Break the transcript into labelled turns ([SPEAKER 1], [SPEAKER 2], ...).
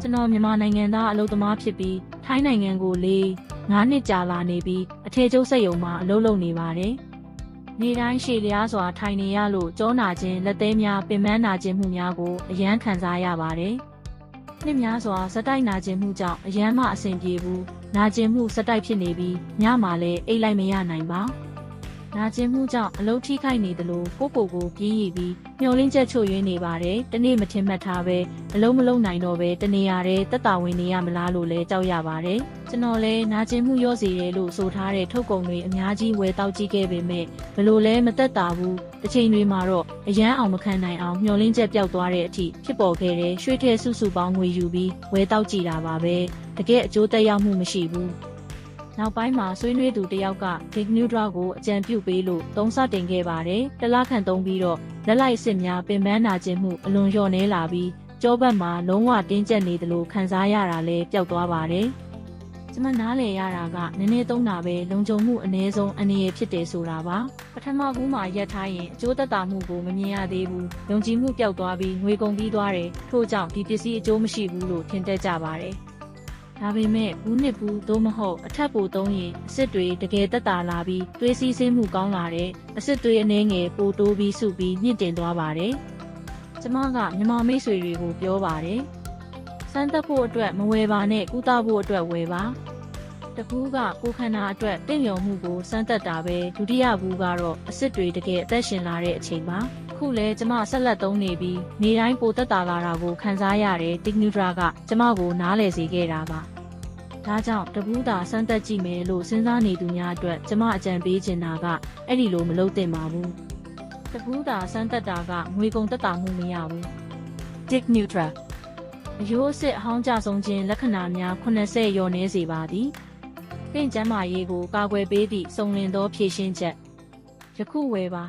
[SPEAKER 1] ကျွန်တော်မြန်မာနိုင်ငံသားအလုပ်သမားဖြစ်ပြီးထိုင်းနိုင်ငံကိုလေး9နှစ်ကြာလာနေပြီးအထည်ချုပ်စက်ရုံမှာအလုပ်လုပ်နေပါတယ်။နေတိုင်းရှည်လျားစွာထိုင်နေရလို့ကြောနာခြင်းလက်သေးများပင်ပန်းနာခြင်းမှုများကိုအယမ်းခံစားရပါတယ်။နှစ်များစွာစက်တိုက်နာခြင်းမှုကြောင့်အယမ်းမှအဆင်ပြေဘူး။နာခြင်းမှုစက်တိုက်ဖြစ်နေပြီးညမှာလည်းအိတ်လိုက်မရနိုင်ပါ။ နာကျင်မှုကြောင့်အလုတ်ထိခိုက်နေသလိုကိုယ့်ကိုယ်ကိုပြင်းရည်ပြီးမျောလင်းချက်ချွတ်ယွင်းနေပါတယ်။တနေ့မထင်မှတ်ထားပဲအလုံးမလုံးနိုင်တော့ပဲတနေရာတဲ့တက်တာဝင်နေရမလားလို့လည်းကြောက်ရပါတယ်။ကျွန်တော်လည်းနာကျင်မှုရော့စေတယ်လို့ဆိုထားတဲ့ထုတ်ကုန်တွေအများကြီးဝယ်တောက်ကြည့်ခဲ့ပေမဲ့ဘလို့လဲမသက်တာဘူး။တစ်ချိန်တွေမှာတော့အရန်အောင်မခံနိုင်အောင်မျောလင်းချက်ပျောက်သွားတဲ့အထိဖြစ်ပေါ်ခဲ့တဲ့ရွှေထဲစုစုပေါင်းငွေယူပြီးဝယ်တောက်ကြည့်တာပါပဲ။တကယ်အကျိုးသက်ရောက်မှုမရှိဘူး။ နောက်ပိုင်းမှာဆွေးနွေးသူတစ်ယောက်က Big Nudra ကိုအကြံပြုပေးလို့သုံးစတင်ခဲ့ပါတယ်။တလားခန့်သုံးပြီးတော့လက်လိုက်အစ်စ်များပင်ပန်းနာခြင်းမှုအလွန်လျော့နေလာပြီးကြောဘက်မှာလုံးဝတင်းကျပ်နေသလိုခံစားရတာလည်းပျောက်သွားပါတယ်။ကျွန်မနားလည်ရတာကနည်းနည်းသုံးတာပဲလုံခြုံမှုအ ਨੇ ဆုံးအနေရဖြစ်တယ်ဆိုတာပါပထမကူးမှာရက်ထားရင်အကျိုးသက်သာမှုကိုမမြင်ရသေးဘူးယုံကြည်မှုပျောက်သွားပြီးငွေကုန်ပြီးသွားတယ်ထို့ကြောင့်ဒီပစ္စည်းအကျိုးမရှိဘူးလို့ထင်တတ်ကြပါတယ် ဒါပေမဲ့ဘူးနှစ်ဘူးသို့မဟုတ်အထက်ပိုသုံးရင်အစ်စ်တွေတကယ်တက်တာလာပြီးသွေးစည်းစင်းမှုကောင်းလာတဲ့အစ်စ်တွေအနှဲငယ်ပိုတိုးပြီးစုပြီးမြင့်တင်သွားပါတယ်။ကျမကမြန်မာမိတ်ဆွေတွေကိုပြောပါတယ်။စမ်းသက်ဖို့အတွက်မဝယ်ပါနဲ့ကုသဖို့အတွက်ဝယ်ပါ။တကူးကကိုယ်ခန္ဓာအတွက်တင့်လျော်မှုကိုစမ်းသက်တာပဲဒုတိယဘူးကတော့အစ်စ်တွေတကယ်အသက်ရှင်လာတဲ့အချိန်ပါ။ ခုလဲကျမဆက်လက်သုံးနေပြီးနေတိုင်းပိုတက်တာလာတာကိုခံစားရတဲ့တစ်နူဒရာကကျမကိုနားလည်စေခဲ့တာပါ။ဒါကြောင့်တပူးတာစမ်းသက်ကြည့်မယ်လို့စဉ်းစားနေသူများအတွက်ကျမအကြံပေးချင်တာကအဲ့ဒီလိုမလုပ်သင့်ပါဘူး။တပူးတာစမ်းသက်တာကငွေကုန်တက်တာမှုမရဘူး။
[SPEAKER 2] Dick Nutra,
[SPEAKER 1] အယိုးအစ်စ်အဟောင်းကြဆုံးခြင်းလက္ခဏာများ80ရော်နေစေပါသည်။တင့်ကျမ်းမာရေးကိုကာကွယ်ပေးသည့်စုံလင်သောဖြည့်ရှင်းချက်ယခုဝယ်ပါ